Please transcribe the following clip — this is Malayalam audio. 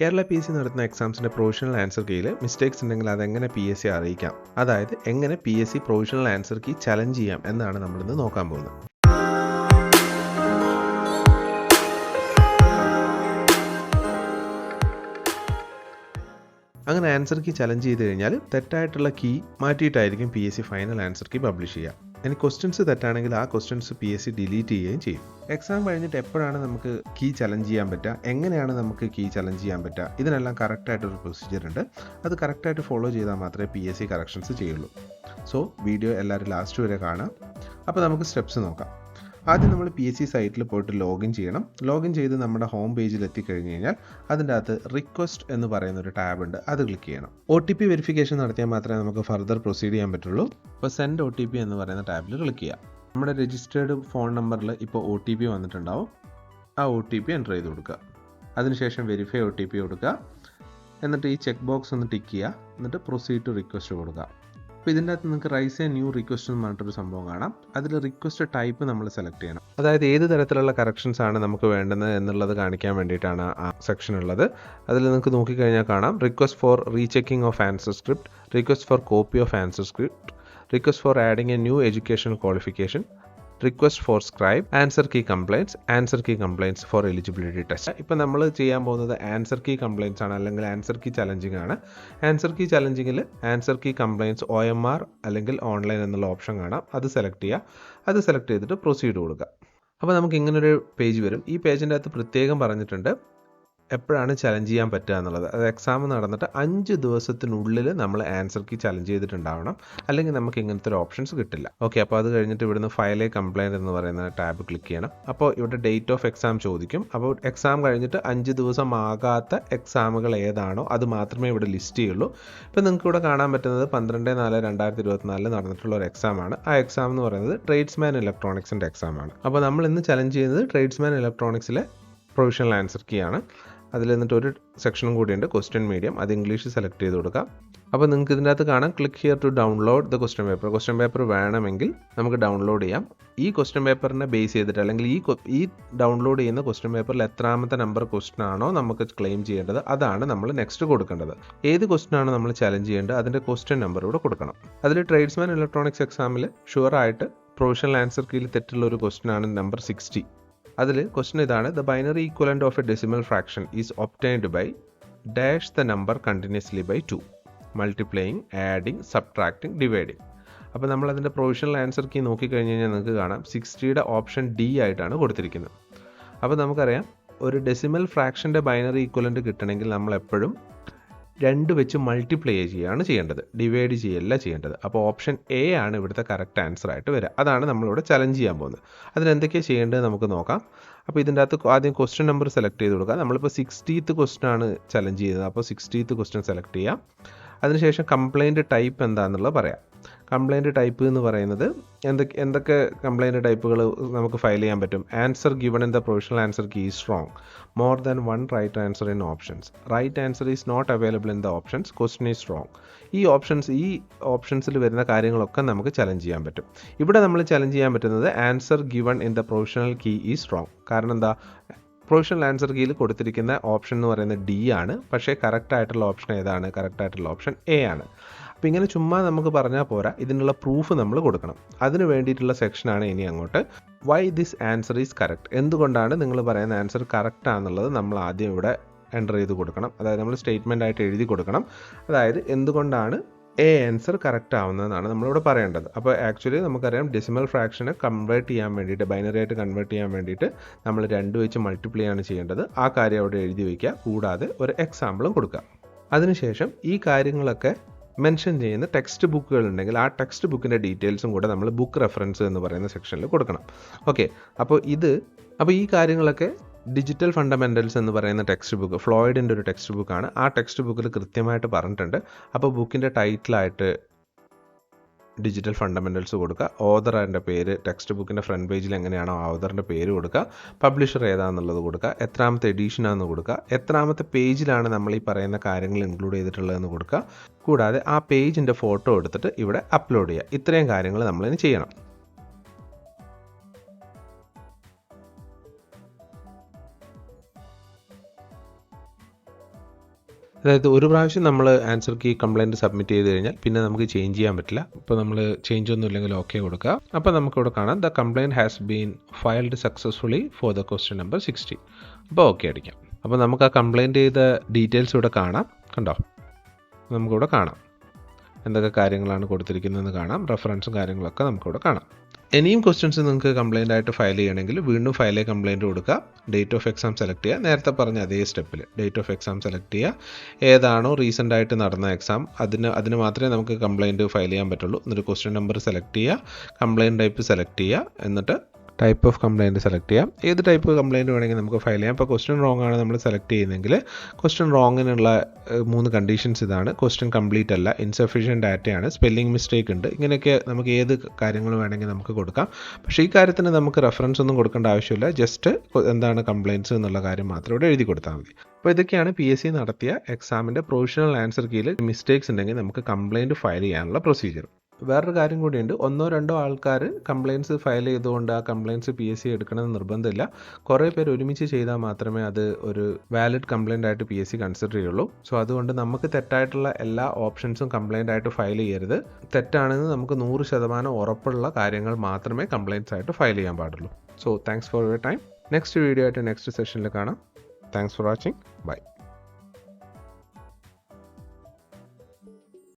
കേരള പി എസ് സി നടത്തുന്ന എക്സാംസിന്റെ പ്രൊവിഷണൽ ആൻസർ കീയിൽ മിസ്റ്റേക്സ് ഉണ്ടെങ്കിൽ അതെങ്ങനെ പി എസ് സി അറിയിക്കാം? അതായത് എങ്ങനെ P S C provisional answer key challenge ചെയ്യാം എന്നാണ് നമ്മളിന്ന് നോക്കാൻ പോകുന്നത്. അങ്ങനെ ആൻസർ കീ ചലഞ്ച് ചെയ്ത് കഴിഞ്ഞാൽ തെറ്റായിട്ടുള്ള key മാറ്റിയിട്ടായിരിക്കും P S C final answer key publish ചെയ്യുക. ഇനി ക്വസ്റ്റ്യൻസ് തെറ്റാണെങ്കിൽ ആ questions P S C delete ചെയ്യുകയും ചെയ്യും. എക്സാം കഴിഞ്ഞിട്ട് എപ്പോഴാണ് നമുക്ക് കീ ചലഞ്ച് ചെയ്യാൻ പറ്റുക? എങ്ങനെയാണ് നമുക്ക് കീ ചലഞ്ച് ചെയ്യാൻ പറ്റുക? ഇതിനെല്ലാം കറക്റ്റായിട്ടൊരു പ്രൊസീജിയർ ഉണ്ട്. അത് കറക്റ്റായിട്ട് ഫോളോ ചെയ്താൽ മാത്രമേ പി എസ് സി കറക്ഷൻസ് ചെയ്യുള്ളൂ. സോ വീഡിയോ എല്ലാവരും ലാസ്റ്റ് വരെ കാണാം അപ്പോൾ നമുക്ക് സ്റ്റെപ്സ് നോക്കാം. ആദ്യം നമ്മൾ പി എസ് സി സൈറ്റിൽ പോയിട്ട് ലോഗിൻ ചെയ്യണം. ലോഗിൻ ചെയ്ത് നമ്മുടെ ഹോം പേജിൽ എത്തിക്കഴിഞ്ഞ് കഴിഞ്ഞാൽ അതിന്റെ അകത്ത് റിക്വസ്റ്റ് എന്ന് പറയുന്ന ഒരു ടാബ് ഉണ്ട്. അത് ക്ലിക്ക് ചെയ്യണം. ഒ ടി പി വെരിഫിക്കേഷൻ നടത്തിയാൽ മാത്രമേ നമുക്ക് ഫർദർ പ്രൊസീഡ് ചെയ്യാൻ പറ്റുള്ളൂ. ഇപ്പോൾ സെൻഡ് ഒ ടി പി എന്ന് പറയുന്ന ടാബിൽ ക്ലിക്ക് ചെയ്യാം. നമ്മുടെ രജിസ്റ്റേർഡ് ഫോൺ നമ്പറിൽ ഇപ്പോൾ ഒ ടി പി വന്നിട്ടുണ്ടാവും. ആ ഒ ടി പി എന്റർ ചെയ്ത് കൊടുക്കുക. അതിനുശേഷം വെരിഫൈ ഒ ടി പി കൊടുക്കുക. എന്നിട്ട് ഈ ചെക്ക് ബോക്സ് ഒന്ന് ടിക്ക് ചെയ്യുക. എന്നിട്ട് പ്രൊസീഡ് ടു റിക്വസ്റ്റ് കൊടുക്കുക. അപ്പോൾ ഇതിന്റെ അകത്ത് നിങ്ങൾക്ക് റൈസ് എ ന്യൂ റിക്വസ്റ്റ് എന്ന് പറഞ്ഞിട്ടൊരു സംഭവം കാണാം. അതിൽ റിക്വസ്റ്റ് ടൈപ്പ് നമ്മൾ സെലക്ട് ചെയ്യണം. അതായത് ഏത് തരത്തിലുള്ള കറക്ഷൻസ് ആണ് നമുക്ക് വേണ്ടുന്നത് എന്നുള്ളത് കാണിക്കാൻ വേണ്ടിയിട്ടാണ് ആ സെക്ഷൻ ഉള്ളത്. അതിൽ നിങ്ങൾക്ക് നോക്കിക്കഴിഞ്ഞാൽ കാണാം. Request for rechecking of answer script request for copy of answer script request for adding a new education qualification request for scribe answer key complaints answer key complaints for eligibility test ഇപ്പം നമ്മൾ ചെയ്യാൻ പോകുന്നത് ആൻസർ കീ കംപ്ലയിൻസ് ആണ് അല്ലെങ്കിൽ ആൻസർ കീ ചലഞ്ചിങ് ആണ്. Answer key ചലഞ്ചിങ്ങിൽ answer key complaints O M R അല്ലെങ്കിൽ ഓൺലൈൻ എന്നുള്ള ഓപ്ഷൻ കാണാം. അത് സെലക്ട് ചെയ്യുക അത് സെലക്ട് ചെയ്തിട്ട് പ്രൊസീഡ് കൊടുക്കുക. അപ്പോൾ നമുക്ക് ഇങ്ങനൊരു പേജ് വരും. ഈ പേജിന്റെ അകത്ത് പ്രത്യേകം പറഞ്ഞിട്ടുണ്ട് എപ്പോഴാണ് ചലഞ്ച് ചെയ്യാൻ പറ്റുക എന്നുള്ളത്. അത് എക്സാം നടന്നിട്ട് അഞ്ച് ദിവസത്തിനുള്ളിൽ നമ്മൾ ആൻസർ കീ ചലഞ്ച് ചെയ്തിട്ടുണ്ടാവണം. അല്ലെങ്കിൽ നമുക്ക് ഇങ്ങനത്തെ ഒരു ഓപ്ഷൻസ് കിട്ടില്ല. ഓക്കെ അപ്പോൾ അത് കഴിഞ്ഞിട്ട് ഇവിടുന്ന് ഫയലെ കംപ്ലയിന്റ് എന്ന് പറയുന്ന ടാബ് ക്ലിക്ക് ചെയ്യണം. അപ്പോൾ ഇവിടെ ഡേറ്റ് ഓഫ് എക്സാം ചോദിക്കും. അപ്പോൾ എക്സാം കഴിഞ്ഞിട്ട് അഞ്ച് ദിവസം ആകാത്ത എക്സാമുകൾ ഏതാണോ അത് മാത്രമേ ഇവിടെ ലിസ്റ്റ് ചെയ്യുള്ളൂ. ഇപ്പോൾ നിങ്ങൾക്ക് ഇവിടെ കാണാൻ പറ്റുന്നത് പന്ത്രണ്ട് നാല് രണ്ടായിരത്തി ഇരുപത്തിനാലിൽ നടന്നിട്ടുള്ള ഒരു എക്സാമാണ് ആ എക്സാം എന്ന് പറയുന്നത് ട്രേഡ്സ്മാൻ ഇലക്ട്രോണിക്സിന്റെ എക്സാമാണ് അപ്പോൾ നമ്മൾ ഇന്ന് ചലഞ്ച് ചെയ്യുന്നത് ട്രേഡ്സ്മാൻ ഇലക്ട്രോണിക്സിലെ പ്രൊവിഷണൽ ആൻസർ കീ ആണ്. അതിൽ നിന്നിട്ട് ഒരു സെക്ഷനും കൂടിയുണ്ട് ക്വസ്റ്റ്യൻ മീഡിയം അത് ഇംഗ്ലീഷ് സെലക്ട് ചെയ്ത് കൊടുക്കാം. അപ്പോൾ നിങ്ങൾക്ക് ഇതിന്റെ അകത്ത് കാണാം click here to download the question paper question paper വേണമെങ്കിൽ നമുക്ക് ഡൗൺലോഡ് ചെയ്യാം. ഈ ക്വസ്റ്റ്യൻ പേപ്പറിനെ ബേസ് ചെയ്തിട്ട് അല്ലെങ്കിൽ ഈ ഈ ഡൗൺലോഡ് ചെയ്യുന്ന ക്വസ്റ്റ്യൻ പേപ്പറിൽ എത്രാമത്തെ നമ്പർ ക്വസ്റ്റ്യൻ ആണോ നമുക്ക് ക്ലെയിം ചെയ്യേണ്ടത് അതാണ് നമ്മൾ നെക്സ്റ്റ് കൊടുക്കേണ്ടത്. ഏത് ക്വസ്റ്റ്യൻ ആണ് നമ്മൾ ചലഞ്ച് ചെയ്യേണ്ടത് അതിന്റെ ക്വസ്റ്റ്യൻ നമ്പർ ഇവിടെ കൊടുക്കണം. അതിൽ ട്രേഡ്സ്മാൻ ഇലക്ട്രോണിക്സ് എക്സാമിൽ ഷുവറായിട്ട് പ്രൊവിഷണൽ ആൻസർ കീയിൽ തെറ്റുള്ള ഒരു ക്വസ്റ്റ്യൻ ആണ് നമ്പർ സിക്സ്റ്റി അതിൽ ക്വസ്റ്റൻ ഇതാണ് the binary equivalent of a decimal fraction is obtained by dash the number continuously by two multiplying adding subtracting dividing അപ്പോൾ നമ്മൾ അതിന്റെ പ്രൊവിഷണൽ ആൻസർ കീ നോക്കിക്കഴിഞ്ഞ് കഴിഞ്ഞാൽ നിങ്ങൾക്ക് കാണാം സിക്സ്റ്റിയുടെ ഓപ്ഷൻ ഡി ആയിട്ടാണ് കൊടുത്തിരിക്കുന്നത്. അപ്പോൾ നമുക്കറിയാം ഒരു ഡെസിമൽ ഫ്രാക്ഷന്റെ ബൈനറി ഈക്വലന്റ് കിട്ടണമെങ്കിൽ നമ്മൾ എപ്പോഴും രണ്ട് വെച്ച് മൾട്ടിപ്ലൈ ചെയ്യുകയാണ് ചെയ്യേണ്ടത്. ഡിവൈഡ് ചെയ്യല്ല ചെയ്യേണ്ടത്. അപ്പോൾ ഓപ്ഷൻ എ ആണ് ഇവിടുത്തെ കറക്റ്റ് ആൻസർ ആയിട്ട് വരിക. അതാണ് നമ്മളിവിടെ ചലഞ്ച് ചെയ്യാൻ പോകുന്നത്. അതിനെന്തൊക്കെയാണ് ചെയ്യേണ്ടത് നമുക്ക് നോക്കാം. അപ്പോൾ ഇതിന്റെ അകത്ത് ആദ്യം ക്വസ്റ്റ്യൻ നമ്പർ സെലക്ട് ചെയ്ത് കൊടുക്കുക. നമ്മളിപ്പോൾ സിക്സ്റ്റീത്ത് ക്വസ്റ്റ്യൻ ആണ് ചലഞ്ച് ചെയ്യുന്നത്. അപ്പോൾ സിക്സ്റ്റീത്ത് ക്വസ്റ്റ്യൻ സെലക്ട് ചെയ്യാം. അതിനുശേഷം കംപ്ലയിന്റ് ടൈപ്പ് എന്താണെന്നുള്ളത് പറയാം. കംപ്ലയിന്റ് ടൈപ്പ് എന്ന് പറയുന്നത് എന്തൊക്കെ എന്തൊക്കെ കംപ്ലയിന്റ് ടൈപ്പുകൾ നമുക്ക് ഫയൽ ചെയ്യാൻ പറ്റും? Answer given in the provisional answer key is strong more than one right answer in options. Right answer is not available in the options. Question is strong ഈ ഓപ്ഷൻസ് ഈ ഓപ്ഷൻസിൽ വരുന്ന കാര്യങ്ങളൊക്കെ നമുക്ക് ചലഞ്ച് ചെയ്യാൻ പറ്റും. ഇവിടെ നമ്മൾ ചലഞ്ച് ചെയ്യാൻ പറ്റുന്നത് answer given in the provisional key is strong കാരണം എന്താ? പ്രൊഫഷണൽ ആൻസർ കീയിൽ കൊടുത്തിരിക്കുന്ന ഓപ്ഷൻ എന്ന് പറയുന്നത് ഡി ആണ്. പക്ഷേ കറക്റ്റ് ആയിട്ടുള്ള ഓപ്ഷൻ ഏതാണ്? കറക്റ്റ് ആയിട്ടുള്ള ഓപ്ഷൻ എ ആണ്. അപ്പോൾ ഇങ്ങനെ ചുമ്മാ നമുക്ക് പറഞ്ഞാൽ പോരാ. ഇതിനുള്ള പ്രൂഫ് നമ്മൾ കൊടുക്കണം. അതിന് വേണ്ടിയിട്ടുള്ള സെക്ഷനാണ് ഇനി അങ്ങോട്ട്. Why this answer is correct എന്തുകൊണ്ടാണ് നിങ്ങൾ പറയുന്ന ആൻസർ കറക്റ്റ് ആണെന്നുള്ളത് നമ്മൾ ആദ്യം ഇവിടെ എന്റർ ചെയ്ത് കൊടുക്കണം. അതായത് നമ്മൾ സ്റ്റേറ്റ്മെന്റ് ആയിട്ട് എഴുതി കൊടുക്കണം. അതായത് എന്തുകൊണ്ടാണ് എ ആൻസർ കറക്റ്റ് ആവുന്നതെന്നാണ് നമ്മളിവിടെ പറയേണ്ടത്. അപ്പോൾ ആക്ച്വലി നമുക്കറിയാം ഡെസിമൽ ഫ്രാക്ഷനെ കൺവേർട്ട് ചെയ്യാൻ വേണ്ടിയിട്ട് ബൈനറി ആയിട്ട് കൺവേർട്ട് ചെയ്യാൻ വേണ്ടിയിട്ട് നമ്മൾ രണ്ട് വെച്ച് മൾട്ടിപ്ലൈ ആണ് ചെയ്യേണ്ടത്. ആ കാര്യം അവിടെ എഴുതി വയ്ക്കുക. കൂടാതെ ഒരു എക്സാമ്പിളും കൊടുക്കുക. അതിനുശേഷം ഈ കാര്യങ്ങളൊക്കെ മെൻഷൻ ചെയ്യുന്ന ടെക്സ്റ്റ് ബുക്കുകൾ ഉണ്ടെങ്കിൽ ആ ടെക്സ്റ്റ് ബുക്കിന്റെ ഡീറ്റെയിൽസും കൂടെ നമ്മൾ ബുക്ക് റെഫറൻസ് എന്ന് പറയുന്ന സെക്ഷനിൽ കൊടുക്കണം. ഓക്കെ അപ്പോൾ ഇത് അപ്പോൾ ഈ കാര്യങ്ങളൊക്കെ ഡിജിറ്റൽ ഫണ്ടമെന്റൽസ് എന്ന് പറയുന്ന ടെക്സ്റ്റ് ബുക്ക് ഫ്ലോയിഡിന്റെ ഒരു ടെക്സ്റ്റ് ബുക്കാണ് ആ ടെക്സ്റ്റ് ബുക്കിൽ കൃത്യമായിട്ട് പറഞ്ഞിട്ടുണ്ട്. അപ്പോൾ ബുക്കിന്റെ ടൈറ്റിലായിട്ട് ഡിജിറ്റൽ ഫണ്ടമെന്റൽസ് കൊടുക്കുക. ഓതറിന്റെ പേര് ടെക്സ്റ്റ് ബുക്കിന്റെ ഫ്രണ്ട് പേജിൽ എങ്ങനെയാണോ ഓതറിന്റെ പേര് കൊടുക്കുക. പബ്ലിഷർ ഏതാണെന്നുള്ളത് കൊടുക്കുക. എത്രാമത്തെ എഡീഷനാണെന്ന് കൊടുക്കുക. എത്രാമത്തെ പേജിലാണ് നമ്മൾ ഈ പറയുന്ന കാര്യങ്ങൾ ഇൻക്ലൂഡ് ചെയ്തിട്ടുള്ളതെന്ന് കൊടുക്കുക. കൂടാതെ ആ പേജിന്റെ ഫോട്ടോ എടുത്തിട്ട് ഇവിടെ അപ്ലോഡ് ചെയ്യുക. ഇത്രയും കാര്യങ്ങൾ നമ്മളിനി ചെയ്യണം. അതായത് ഒരു പ്രാവശ്യം നമ്മൾ ആൻസർ കീ കംപ്ലയിന്റ് സബ്മിറ്റ് ചെയ്ത് കഴിഞ്ഞാൽ പിന്നെ നമുക്ക് ചേഞ്ച് ചെയ്യാൻ പറ്റില്ല. ഇപ്പോൾ നമ്മൾ ചേഞ്ച് ഒന്നും ഇല്ലെങ്കിൽ ഓക്കെ കൊടുക്കുക. അപ്പോൾ നമുക്കിവിടെ കാണാം. The complaint has been filed successfully for the question number sixty അപ്പോൾ ഓക്കെ അടിക്കാം. അപ്പോൾ നമുക്ക് ആ കംപ്ലയിന്റ് ചെയ്ത ഡീറ്റെയിൽസ് ഇവിടെ കാണാം. കണ്ടോ? നമുക്കിവിടെ കാണാം. എന്തൊക്കെ കാര്യങ്ങളാണ് കൊടുത്തിരിക്കുന്നതെന്ന് കാണാം. റെഫറൻസും കാര്യങ്ങളൊക്കെ നമുക്കിവിടെ കാണാം. ഇനിയും ക്വസ്റ്റ്യൻസ് നിങ്ങൾക്ക് കംപ്ലയിന്റ് ആയിട്ട് ഫയൽ ചെയ്യണമെങ്കിൽ വീണ്ടും ഫയലേ കംപ്ലയിന്റ് കൊടുക്കുക. ഡേറ്റ് ഓഫ് എക്സാം സെലക്ട് ചെയ്യുക. നേരത്തെ പറഞ്ഞ അതേ സ്റ്റെപ്പിൽ ഡേറ്റ് ഓഫ് എക്സാം സെലക്ട് ചെയ്യുക. ഏതാണോ റീസെന്റ് ആയിട്ട് നടന്ന എക്സാം അതിന് അതിന് മാത്രമേ നമുക്ക് കംപ്ലയിന്റ് ഫയൽ ചെയ്യാൻ പറ്റുള്ളൂ. എന്നിട്ട് ക്വസ്റ്റ്യൻ നമ്പർ സെലക്ട് ചെയ്യുക. കംപ്ലയിന്റ് ടൈപ്പ് സെലക്ട് ചെയ്യുക. എന്നിട്ട് ടൈപ്പ് ഓഫ് കംപ്ലയിന്റ് സെലക്ട് ചെയ്യാം. ഏത് ടൈപ്പ് കംപ്ലയിന്റ് വേണമെങ്കിൽ നമുക്ക് ഫയൽ ചെയ്യാം. ഇപ്പോൾ ക്വസ്റ്റ്യൻ റോങ് ആണ് നമ്മൾ സെലക്ട് ചെയ്യുന്നതെങ്കിൽ ക്വസ്റ്റ്യൻ റോങ്ങിനുള്ള മൂന്ന് കണ്ടീഷൻസ് ഇതാണ്. ക്വസ്റ്റ്യൻ കംപ്ലീറ്റ് അല്ല ഇൻസഫിഷ്യന്റ് ഡാറ്റയാണ് സ്പെല്ലിംഗ് മിസ്റ്റേക്ക് ഉണ്ട്. ഇങ്ങനെയൊക്കെ നമുക്ക് ഏത് കാര്യങ്ങൾ വേണമെങ്കിൽ നമുക്ക് കൊടുക്കാം. പക്ഷേ ഈ കാര്യത്തിന് നമുക്ക് റെഫറൻസ് ഒന്നും കൊടുക്കേണ്ട ആവശ്യമില്ല. ജസ്റ്റ് എന്താണ് കംപ്ലയിന്റ്സ് എന്നുള്ള കാര്യം മാത്രം ഇവിടെ എഴുതി കൊടുത്താൽ മതി. അപ്പോൾ ഇതൊക്കെയാണ് പി എസ് സി നടത്തിയ എക്സാമിന്റെ പ്രൊവിഷണൽ ആൻസർ കീയിൽ മിസ്റ്റേക്സ് ഉണ്ടെങ്കിൽ നമുക്ക് കംപ്ലയിന്റ് ഫയൽ ചെയ്യാനുള്ള പ്രൊസീജിയർ വേറൊരു കാര്യം കൂടിയുണ്ട്. ഒന്നോ രണ്ടോ ആൾക്കാർ കംപ്ലയിൻസ് ഫയൽ ചെയ്തുകൊണ്ട് ആ കംപ്ലയിൻസ് പി എസ് സി എടുക്കണമെന്ന് നിർബന്ധമില്ല. കുറേ പേര് ഒരുമിച്ച് ചെയ്താൽ മാത്രമേ അത് ഒരു വാലിഡ് കംപ്ലയിന്റ് ആയിട്ട് പി എസ് സി കൺസിഡർ ചെയ്യുള്ളൂ. സോ അതുകൊണ്ട് നമുക്ക് തെറ്റായിട്ടുള്ള എല്ലാ ഓപ്ഷൻസും കംപ്ലയിന്റ് ആയിട്ട് ഫയൽ ചെയ്യരുത്. തെറ്റാണെന്ന് നമുക്ക് നൂറ് ശതമാനം ഉറപ്പുള്ള കാര്യങ്ങൾ മാത്രമേ കംപ്ലയിൻസ് ആയിട്ട് ഫയൽ ചെയ്യാൻ പാടുള്ളൂ. So thanks for your time next video ആയിട്ട് നെക്സ്റ്റ് സെഷനിൽ കാണാം. Thanks for watching bye